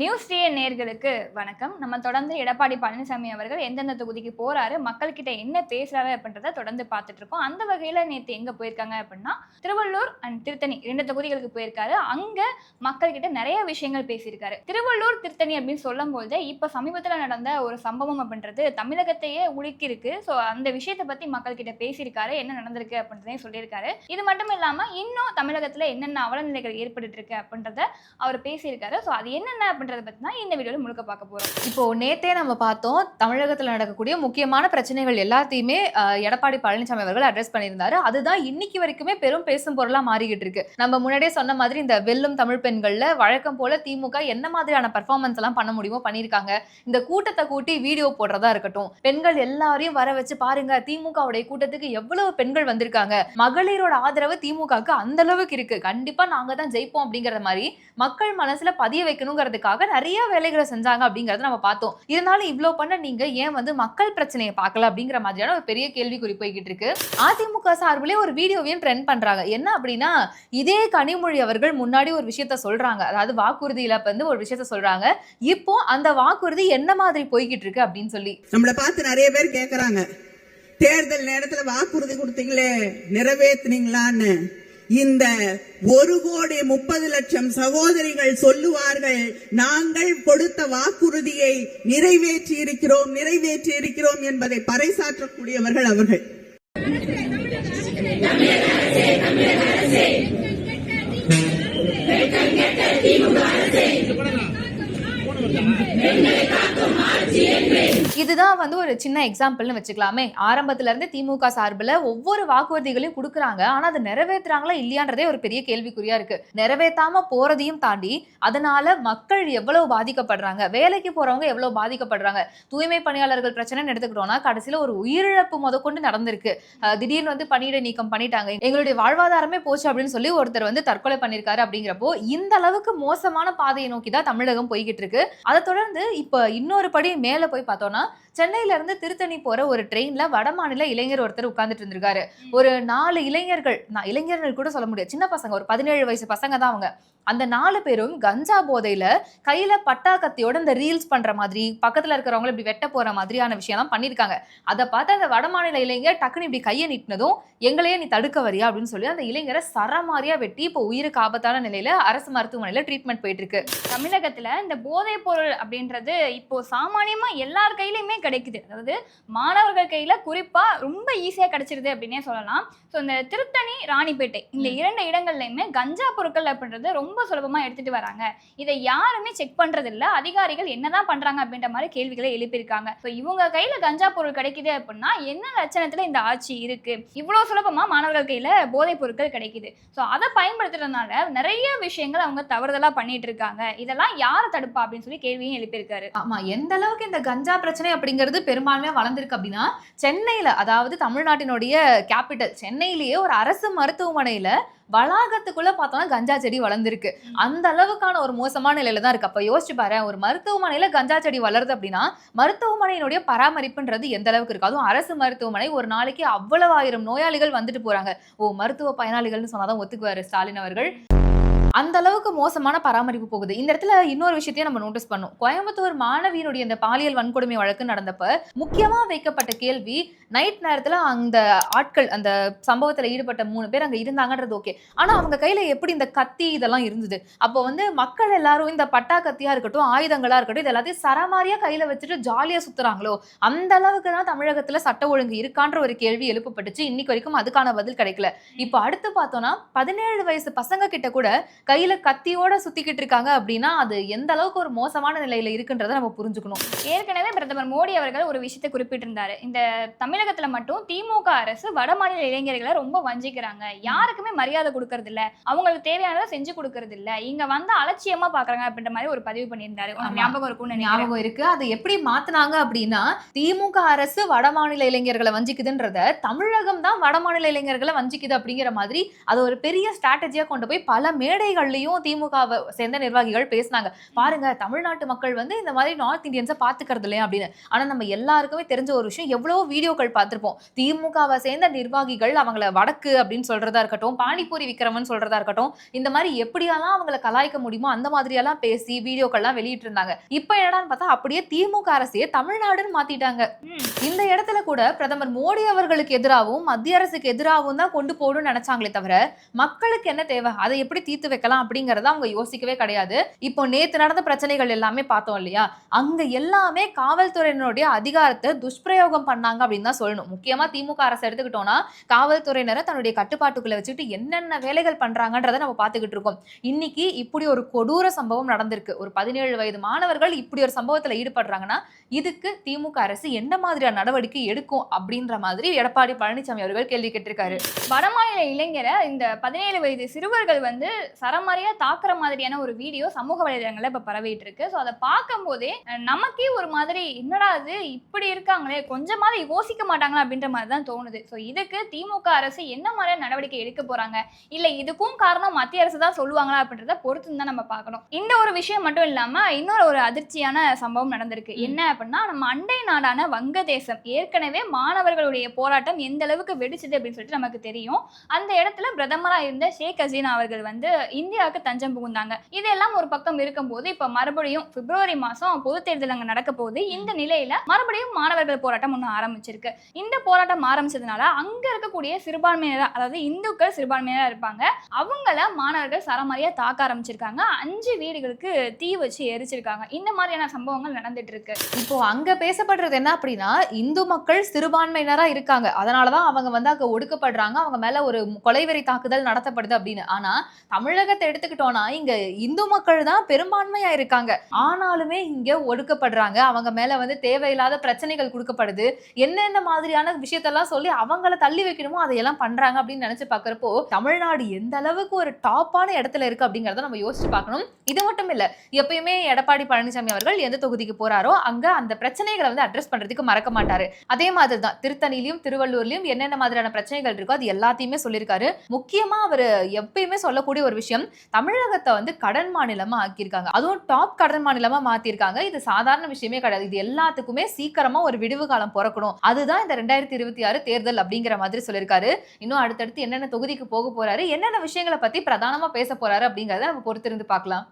News DA நேர்களுக்கு வணக்கம். நம்ம தொடர்ந்து எடப்பாடி பழனிசாமி அவர்கள் எந்தெந்த தொகுதிக்கு போறாரு மக்கள்கிட்ட என்ன பேசுறாரு அப்படின்றத தொடர்ந்து பார்த்துட்டு இருக்கோம். அந்த வகையில நேற்று எங்க போயிருக்காங்க அப்படின்னா திருவள்ளூர் அண்ட் திருத்தணி இரண்டு தொகுதிகளுக்கு போயிருக்காரு. அங்க மக்கள்கிட்ட நிறைய விஷயங்கள் பேசியிருக்காரு. திருவள்ளூர் திருத்தணி அப்படின்னு சொல்லும் போது இப்ப சமீபத்துல நடந்த ஒரு சம்பவம் அப்படின்றது தமிழகத்தையே உலுக்கிருக்கு ஸோ அந்த விஷயத்தை பத்தி மக்கள்கிட்ட பேசியிருக்காரு என்ன நடந்திருக்கு அப்படின்றதையும் சொல்லியிருக்காரு. இது மட்டும் இல்லாம இன்னும் தமிழகத்துல என்னென்ன அவலநிலைகள் ஏற்பட்டு இருக்கு அப்படின்றத அவர் பேசியிருக்காரு. ஸோ அது என்னென்ன அப்படின்றத பத்தி தான் இந்த வீடியோல முழுக்க பார்க்க போறோம். இப்போ நேத்தே நம்ம பார்த்தோம் தமிழகத்துல நடக்கக்கூடிய முக்கியமான பிரச்சனைகள் எல்லாத்தையுமே எடப்பாடி பழனிசாமி அவர்கள் அட்ரஸ் பண்ணியிருந்தாரு. அதுதான் இன்னைக்கு வரைக்குமே பெரும் பேசும் பொருளா மாறிக்கிட்டு இருக்கு. நம்ம முன்னாடியே சொன்ன மாதிரி இந்த வெல்லும் தமிழ் பெண்கள்ல வழக்கம் போல திமுக என்ன மாதிரியான பர்ஃபார்மன்ஸ் எல்லாம் பண்ண முடியுமோ பண்ணியிருக்காங்க. இந்த கூட்டத்தை கூட்டி வீடியோ போடுறதா இருக்கட்டும் பெண்கள் எல்லாரையும் வர வச்சு பாருங்க திமுகவுடைய கூட்டத்துக்கு எவ்வளவு பெண்கள் வந்திருக்காங்க. மகளிரோட ஆதரவு திமுகவுக்கு அந்த அளவுக்கு இருக்கு. கண்டிப்பா நாங்க தான் ஜெயிப்போம் அப்படிங்கிற மாதிரி மக்கள் மனசுல பதிய வைக்கணுங்கிறதுக்காக நிறைய வேலைகளை செஞ்சாங்க அப்படிங்கறத நம்ம பார்த்தோம். இருந்தாலும் இவ்வளோ பண்ண நீங்க ஏன் வந்து மக்கள் பிரச்சனையை பார்க்கல அப்படிங்கிற மாதிரியான ஒரு பெரிய கேள்விக்குறி குறிப்பிட்டு இருக்கு. அதிமுக சார்பிலே ஒரு வீடியோவையும் ட்ரெண்ட் பண்றாங்க. என்ன அப்படின்னா இதே கனிமொழி அவர்கள் முன்னாடி ஒரு விஷயத்த சொல்றாங்க. அதாவது வாக்குறுதியில வந்து ஒரு விஷயத்த சொல்றாங்க. இப்போ அந்த வாக்குறுதி என்ன மாதிரி போய்கிட்டு இருக்கு அப்படின்னு சொல்லி. நம்மளை பார்த்து நிறைய பேர் கேக்குறாங்க. தேர்தல் நேரத்துல வாக்குறுதி கொடுத்தீங்களே நிறைவேற்றினீங்களான்னு இந்த ஒரு கோடி முப்பது லட்சம் சகோதரிகள் சொல்லுவார்கள் நாங்கள் கொடுத்த வாக்குறுதியை நிறைவேற்றி இருக்கிறோம் நிறைவேற்றி இருக்கிறோம் என்பதை பறைசாற்றக்கூடியவர்கள் அவர்கள். இதுதான் வந்து ஒரு சின்ன எக்ஸாம்பிள்னு வச்சுக்கலாமே. ஆரம்பத்துல இருந்து திமுக சார்பில் ஒவ்வொரு வாக்குறுதிகளையும் கொடுக்குறாங்க. ஆனா அதை நிறைவேற்றுறாங்களா இல்லையான்றதே ஒரு பெரிய கேள்விக்குறியா இருக்கு. நிறைவேற்றாம போறதையும் தாண்டி அதனால மக்கள் எவ்வளவு பாதிக்கப்படுறாங்க? வேலைக்கு போறவங்க எவ்வளவு பாதிக்கப்படுறாங்க? தூய்மை பணியாளர்கள் பிரச்சனைன்னு எடுத்துக்கிட்டோம்னா கடைசியில ஒரு உயிரிழப்பு முதற்கொண்டு நடந்திருக்கு. திடீர்னு வந்து பணியிட நீக்கம் பண்ணிட்டாங்க. எங்களுடைய வாழ்வாதாரமே போச்சு அப்படின்னு சொல்லி ஒருத்தர் வந்து தற்கொலை பண்ணியிருக்காரு அப்படிங்கிறப்போ இந்த அளவுக்கு மோசமான பாதையை நோக்கி தான் தமிழகம் போய்கிட்டு இருக்கு. அதை தொடர்ந்து இப்போ இன்னொரு படி மேலே போய் பார்த்தோன்னா சென்னையில இருந்து திருத்தணி போற ஒரு ட்ரெயின்ல வடமாநில இளைஞர் ஒருத்தர் உட்கார்ந்துட்டு இருந்திருக்காரு. ஒரு நாலு இளைஞர்கள் நான் இளைஞர்கள் கூட சொல்ல முடியாது. சின்ன பசங்க ஒரு பதினேழு வயசு பசங்க தான் அவங்க. அந்த நாலு பேரும் கஞ்சா போதையில கையில பட்டா கத்தியோட இந்த ரீல்ஸ் பண்ற மாதிரி பக்கத்துல இருக்கிறவங்கள இப்படி வெட்ட போற மாதிரியான விஷயம்லாம் பண்ணிருக்காங்க அதை பார்த்து அந்த வடமாநில இளைஞர் டக்குன்னு இப்படி கையை நீட்டினதும் எங்களையே நீ தடுக்க வரியா? அப்படின்னு சொல்லி அந்த இளைஞரை சரமாரியா வெட்டி இப்போ உயிருக்கு ஆபத்தான நிலையில அரசு மருத்துவமனையில ட்ரீட்மெண்ட் போயிட்டு இருக்கு. தமிழகத்துல இந்த போதைப் பொருள் அப்படின்றது இப்போ சாமானியமா எல்லார் கையிலயுமே கிடைக்குது. அதாவது மாணவர்கள் கையில குறிப்பா ரொம்ப ஈஸியா கிடைச்சிருது அப்படின்னே சொல்லலாம். ஸோ இந்த திருத்தணி ராணிப்பேட்டை இந்த. இரண்டு இடங்கள்லயுமே கஞ்சா பொருட்கள் அப்படின்றது ரொம்ப சுலபமா எடுத்துட்டு வராங்க. இதை யாருமே செக் பண்றது இல்ல அதிகாரிகள் என்னதான் பண்றாங்க அப்படின்ற மாதிரி கேள்விகளை எழுப்பியிருக்காங்க. ஸோ இவங்க கையில கஞ்சா பொருள் கிடைக்குது அப்படின்னா என்ன லட்சணத்துல இந்த ஆட்சி இருக்கு? இவ்வளவு சுலபமா மாணவர்கள் கையில போதைப் பொருட்கள் கிடைக்குது. ஸோ அதை பயன்படுத்துறதுனால நிறைய விஷயங்கள் அவங்க தவறுதலா பண்ணிட்டு இருக்காங்க. இதெல்லாம் யார் தடுப்பா அப்படின்னு சொல்லி கேள்வியும் எழுப்பியிருக்காரு. ஆமா எந்த அளவுக்கு இந்த கஞ்சா பிரச்சனை அப்படிங்கிறது பெரும்பான்மையா வளர்ந்திருக்கு அப்படின்னா சென்னையில அதாவது தமிழ்நாட்டினுடைய கேபிட்டல் சென்னையிலேயே ஒரு அரசு மருத்துவமனையில வளாகத்துக்குள்ள பார்த்தோம்னா கஞ்சா செடி வளர்ந்துருக்கு. அந்த அளவுக்கான ஒரு மோசமான நிலையில தான் இருக்கு. அப்ப யோசிச்சு பாரு ஒரு மருத்துவமனையில கஞ்சா செடி வளருது அப்படின்னா மருத்துவமனையினுடைய பராமரிப்புன்றது எந்த அளவுக்கு இருக்கு? அதுவும் அரசு மருத்துவமனை ஒரு நாளைக்கு அவ்வளவு ஆயிரம் நோயாளிகள் வந்துட்டு போறாங்க. ஓ மருத்துவ பயனாளிகள்னு சொன்னாதான் ஒத்துக்குவாரு ஸ்டாலின் அவர்கள். அந்த அளவுக்கு மோசமான பராமரிப்பு போகுது. இந்த இடத்துல இன்னொரு விஷயத்தையும் நம்ம நோட்டீஸ் பண்ணோம் கோயம்புத்தூர் மாணவியினுடைய இந்த பாலியல் வன்கொடுமை வழக்கு நடந்தப்ப முக்கியமா வைக்கப்பட்ட கேள்வி நைட் நேரத்துல அந்த ஆட்கள் அந்த சம்பவத்துல ஈடுபட்ட மூணு பேர் அங்க இருந்தாங்கன்றது ஓகே ஆனா அவங்க கையில எப்படி இந்த கத்தி இதெல்லாம் இருந்தது? அப்போ வந்து மக்கள் எல்லாரும் இந்த பட்டா கத்தியா இருக்கட்டும் ஆயுதங்களா இருக்கட்டும் இது எல்லாத்தையும் சரமாரியா கையில வச்சுட்டு ஜாலியா சுத்துறாங்களோ? அந்த அளவுக்கு தான் தமிழகத்துல சட்ட ஒழுங்கு இருக்கான்ற ஒரு கேள்வி எழுப்பப்பட்டுச்சு. இன்னைக்கு வரைக்கும் அதுக்கான பதில் கிடைக்கல. இப்போ அடுத்து பார்த்தோம்னா பதினேழு வயசு பசங்க கிட்ட கூட கையில கத்தியோட சுத்திக்கிட்டு இருக்காங்க அப்படின்னா அது எந்த அளவுக்கு ஒரு மோசமான நிலையில இருக்குன்றதை நம்ம புரிஞ்சுக்கணும். ஏற்கனவே பிரதமர் மோடி அவர்கள் ஒரு விஷயத்தை குறிப்பிட்டிருந்தாரு. இந்த தமிழகத்துல மட்டும் திமுக அரசு வடமாநில இளைஞர்களை ரொம்ப வஞ்சிக்கிறாங்க. யாருக்குமே மரியாதை கொடுக்கறது இல்ல அவங்களுக்கு தேவையானதை செஞ்சு கொடுக்கறது இல்ல இங்க வந்து அலட்சியமா பாக்குறாங்க அப்படின்ற மாதிரி ஒரு பதிவு பண்ணியிருந்தாரு. ஞாபகம் இருக்கும்னு ஞாபகம் இருக்கு. அதை எப்படி மாத்துனாங்க அப்படின்னா திமுக அரசு வடமாநில இளைஞர்களை வஞ்சிக்குதுன்றத தமிழகம் தான் வடமாநில இளைஞர்களை வஞ்சிக்குது அப்படிங்கிற மாதிரி அதை ஒரு பெரிய ஸ்ட்ராட்டஜியா கொண்டு போய் பல மேடைகள் பிரச்சனைகள்லயும் திமுகவை சேர்ந்த நிர்வாகிகள் பேசினாங்க. பாருங்க தமிழ்நாட்டு மக்கள் வந்து இந்த மாதிரி நார்த் இந்தியன்ஸை பாத்துக்கிறது இல்லையா அப்படின்னு. ஆனா நம்ம எல்லாருக்குமே தெரிஞ்ச ஒரு விஷயம் எவ்வளவோ வீடியோக்கள் பார்த்திருப்போம். திமுகவை சேர்ந்த நிர்வாகிகள் அவங்கள வடக்கு அப்படின்னு சொல்றதா இருக்கட்டும் பானிபூரி விக்ரமன் சொல்றதா இருக்கட்டும் இந்த மாதிரி எப்படியெல்லாம் அவங்கள கலாய்க்க முடியுமோ அந்த மாதிரியெல்லாம் பேசி வீடியோக்கள்லாம் வெளியிட்டு இருந்தாங்க இப்ப என்னடான்னு பார்த்தா அப்படியே திமுக அரசையே தமிழ்நாடுன்னு மாத்திட்டாங்க. இந்த இடத்துல கூட பிரதமர் மோடி அவர்களுக்கு எதிராகவும் மத்திய அரசுக்கு எதிராகவும் தான் கொண்டு போகணும்னு நினைச்சாங்களே தவிர மக்களுக்கு என்ன தேவை? அதை எப்படி தீர்த்து வைக்கலாம் அப்படிங்கறத அவங்க யோசிக்கவே கிடையாது. இப்போ நேத்து நடந்த பிரச்சனைகள் எல்லாமே பார்த்தோம் இல்லையா? அங்க எல்லாமே காவல்துறையினருடைய அதிகாரத்தை துஷ்பிரயோகம் பண்ணாங்க அப்படின்னு தான் சொல்லணும். முக்கியமா திமுக அரசு எடுத்துக்கிட்டோம்னா காவல்துறையினரை தன்னுடைய கட்டுப்பாட்டுக்குள்ள வச்சுட்டு என்னென்ன வேலைகள் பண்றாங்கன்றதை நம்ம பார்த்துக்கிட்டு இருக்கோம். இன்னைக்கு இப்படி ஒரு கொடூர சம்பவம் நடந்திருக்கு. ஒரு பதினேழு வயது மாணவர்கள் இப்படி ஒரு சம்பவத்தில் ஈடுபடுறாங்கன்னா இதுக்கு திமுக அரசு என்ன மாதிரியான நடவடிக்கை எடுக்கும் அப்படின்ற மாதிரி எடப்பாடி பழனிசாமி அவர்கள் கேள்வி கேட்டிருக்காரு. வடமாநில இளைஞரை இந்த பதினேழு வயது சிறுவர்கள் வந்து சரமாரியா தாக்குற மாதிரியான ஒரு வீடியோ சமூக வலைதளங்கள்ல இப்ப பரவிட்டு இருக்கு ஸோ அதை பார்க்கும்போதே நமக்கே ஒரு மாதிரி என்னடா இது? இப்படி இருக்காங்களே? கொஞ்சமாவது யோசிக்க மாட்டாங்களா? அப்படின்ற மாதிரி தான் தோணுது. ஸோ இதுக்கு திமுக அரசு என்ன மாதிரியான நடவடிக்கை எடுக்க போறாங்க? இல்ல இதுக்கும் காரணம் மத்திய அரசு தான் சொல்லுவாங்களா? அப்படின்றத பொறுத்து தான் நம்ம பார்க்கணும். இந்த ஒரு விஷயம் மட்டும் இல்லாம இன்னொரு ஒரு அதிர்ச்சியான சம்பவம் நடந்திருக்கு. என்ன அப்படின்னா நம்ம அண்டை நாடான வங்கதேசம். ஏற்கனவே மாணவர்களுடைய போராட்டம் எந்த அளவுக்கு வெடிச்சது அப்படின்னு சொல்லிட்டு நமக்கு தெரியும். அந்த இடத்துல பிரதமரா இருந்த ஷேக் ஹசீனா அவர்கள் வந்து இந்தியாவுக்கு தஞ்சம் புகுந்தாங்க. இதெல்லாம் ஒரு பக்கம் இருக்கும்போது இப்ப மறுபடியும் பிப்ரவரி மாசம் பொது தேர்தல் அங்க நடக்க போகுது. இந்த நிலையில மறுபடியும் மாணவர்கள் போராட்டம் ஒன்று ஆரம்பிச்சிருக்கு. இந்த போராட்டம் ஆரம்பிச்சதுனால அங்க இருக்கக்கூடிய சிறுபான்மையினர் அதாவது இந்துக்கள் சிறுபான்மையினரா இருப்பாங்க. அவங்கள மாணவர்கள் சரமாரியா தாக்க ஆரம்பிச்சிருக்காங்க. அஞ்சு வீடுகளுக்கு தீ வச்சு எரிச்சிருக்காங்க. இந்த மாதிரியான சம்பவங்கள் நடந்துட்டு இருக்கு இப்போ அங்க பேசப்படுறது என்ன அப்படின்னா இந்து மக்கள் சிறுபான்மையினரா இருக்காங்க. அதனாலதான் அவங்க வந்து அங்க ஒடுக்கப்படுறாங்க. அவங்க மேல ஒரு கொலைவெறி தாக்குதல் நடத்தப்படுது அப்படின்னு. ஆனா தமிழகத்தை எடுத்துக்கிட்டோம்னா இங்க இந்து மக்கள் தான் பெரும்பான்மையா இருக்காங்க. ஆனாலுமே இங்க ஒடுக்கப்படுறாங்க. அவங்க மேல வந்து தேவையில்லாத பிரச்சனைகள் கொடுக்கப்படுது. என்னென்ன மாதிரியான விஷயத்தெல்லாம் சொல்லி அவங்கள தள்ளி வைக்கணுமோ அதையெல்லாம் பண்றாங்க அப்படின்னு நினைச்சு பாக்குறப்போ தமிழ்நாடு எந்த அளவுக்கு ஒரு டாப்பான இடத்துல இருக்கு அப்படிங்கறத நம்ம யோசிச்சு பார்க்கணும். இது மட்டும் இல்ல எப்பயுமே எடப்பாடி பழனிசாமி அவர்கள் எந்த தொகுதிக்கு போறாரோ அங்க அந்த பிரச்சனைகளை வந்து அட்ரஸ் பண்றதுக்கு மறக்க மாட்டாரு. அதே மாதிரி தான் திருத்தணிலையும் திருவள்ளூர்லயும் என்னென்ன மாதிரியான பிரச்சனைகள் இருக்கோ அது எல்லாத்தையுமே சொல்லியிருக்காரு. முக்கியமா அவர் எப்பயுமே சொல்லக்கூடிய ஒரு விஷயம் விஷயம். தமிழகத்தை வந்து கடன் மாநிலமா ஆக்கியிருக்காங்க. அதுவும் டாப் கடன் மாநிலமா மாத்திருக்காங்க. இது சாதாரண விஷயமே கிடையாது. இது எல்லாத்துக்குமே சீக்கிரமா ஒரு விடுவு காலம் பிறக்கணும். அதுதான் இந்த ரெண்டாயிரத்தி இருபத்தி ஆறு தேர்தல் அப்படிங்கிற மாதிரி சொல்லியிருக்காரு. இன்னும் அடுத்தடுத்து என்னென்ன தொகுதிக்கு போக போறாரு என்னென்ன விஷயங்களை பத்தி பிரதானமா பேச போறாரு அப்படிங்கறத நம்ம பொறுத்திருந்து பார்க்கலாம்.